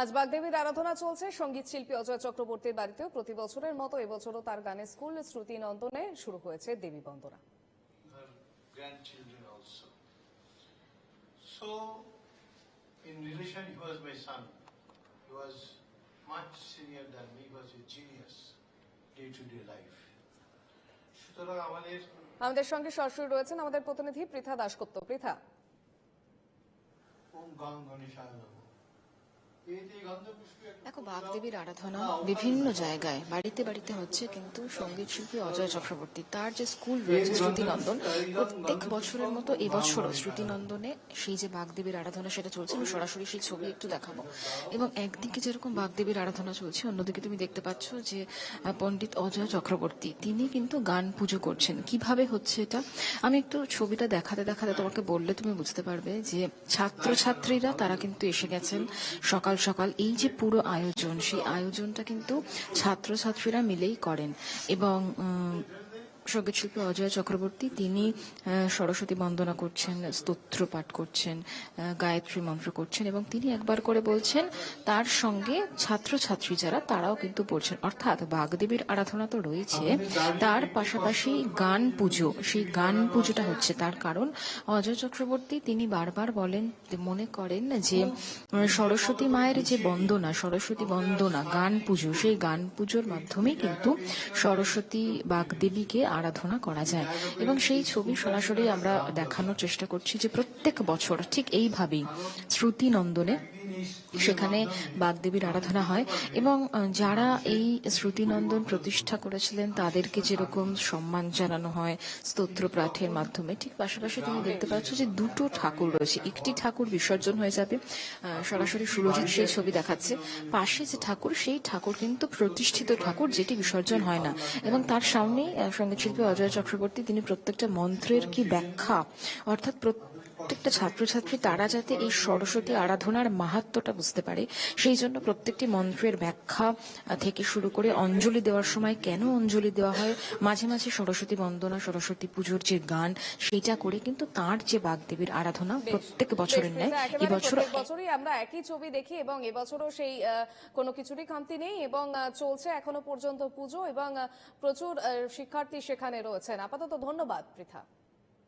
আজ বাগদেবীর আরাধনা চলছে সংগীত শিল্পী অজয় চক্রবর্তীর বাড়িতেও প্রতি বছরের মতো এবছরও তার গানের স্কুল শ্রুতি নন্দনে শুরু হয়েছে দেবী বন্দনা. So, in relation, he was my son. He was much senior than me. He was a genius day to day life. সুতরাং আমাদের আমাদের সঙ্গে সরাসরি রয়েছেন আমাদের প্রতিনিধি পৃথা দাসগুপ্ত পৃথা ওম গং গণেশায় নমঃ। এই যে গন্ধপুষ্পে একটা দেখো, বাগদেবীর আরাধনা বিভিন্ন জায়গায়, বাড়িতে বাড়িতে হচ্ছে কিন্তু সংগীত শিল্পী অজয় চক্রবর্তী। তার যে স্কুল রয়েছে শ্রুতিনন্দন, প্রত্যেক বছরের মতো এবছরও শ্রুতিনন্দনে সেই যে বাগদেবীর আরাধনা সেটা চলছে, আমি সরাসরি সেই ছবি একটু দেখাবো। এবং একদিকে যেরকম বাগদেবীর আরাধনা চলছে, অন্যদিকে তুমি দেখতে পাচ্ছ যে পণ্ডিত অজয় চক্রবর্তী, তিনি কিন্তু গান পুজো করছেন। কীভাবে হচ্ছে এটা? আমি একটু ছবিটা দেখাতে দেখাতে তোমাকে বললে তুমি বুঝতে পারবে যে, ছাত্রছাত্রীরা তারা কিন্তু এসে গেছেন সকাল সকাল এই যে পুরো আয়োজন সেই আয়োজনটা কিন্তু ছাত্রছাত্রীরা মিলেই করেন। এবং উম, সংগীত শিল্পী অজয় চক্রবর্তী তিনি সরস্বতী বন্দনা করছেন স্তোত্র পাঠ করছেন গায়ত্রী মন্ত্র করছেন এবং তিনি একবার করে বলছেন তার সঙ্গে ছাত্রছাত্রী যারা তারাও কিন্তু পড়ছেন অর্থাৎ বাগদেবীর আরাধনা তো রয়েছে। তার পাশাপাশি গান পুজো সেই গান পুজোটা হচ্ছে। তার কারণ অজয় চক্রবর্তী তিনি বারবার বলেন মনে করেন যে সরস্বতী মায়ের যে বন্দনা সরস্বতী বন্দনা গান পুজো সেই গান পুজোর মাধ্যমে কিন্তু সরস্বতী বাগদেবীকে আরাধনা করা যায়। এবং সেই ছবি সরাসরি আমরা দেখানোর চেষ্টা করছি যে প্রত্যেক বছর ঠিক এইভাবেই শ্রুতি নন্দনে সেখানে বাগদেবীর আরাধনা হয় এবং যারা এই শ্রুতিনন্দন প্রতিষ্ঠা করেছিলেন তাদেরকে যেরকম সম্মান জানানো হয় স্তোত্র পাঠের মাধ্যমে ঠিক পাশাপাশি তুমি দেখতে পাচ্ছ যে দুটো ঠাকুর রয়েছে। একটি ঠাকুর বিসর্জন হয়ে যাবে সরাসরি সুরজিৎ সেই ছবি দেখাচ্ছে। পাশে যে ঠাকুর সেই ঠাকুর কিন্তু প্রতিষ্ঠিত ঠাকুর যেটি বিসর্জন হয় না। এবং তার সামনেই আহ, সঙ্গীতশিল্পী অজয় চক্রবর্তী তিনি প্রত্যেকটা মন্ত্রের কি ব্যাখ্যা অর্থাৎ প্রত্যেক প্রত্যেকটা ছাত্রছাত্রী তারা যাতে এই সরস্বতী আরাধনার মাহাত্মটা বুঝতে পারে সেই জন্য প্রত্যেকটি মন্ত্রের ব্যাখ্যা থেকে শুরু করে অঞ্জলি দেওয়ার সময় কেন অঞ্জলি দেওয়া হয় মাঝে মাঝে সরস্বতী বন্দনা সরস্বতী পুজোর যে গান সেটা করে কিন্তু তার যে বাগদেবীর আরাধনা প্রত্যেক বছরের ন্যায়। এবছর বছরই আমরা একই ছবি দেখি এবং এবছরও সেই কোনো কিছুরই খামতি নেই এবং চলছে এখনও পর্যন্ত পুজো এবং প্রচুর শিক্ষার্থী সেখানে রয়েছেন। আপাতত ধন্যবাদ পৃথা।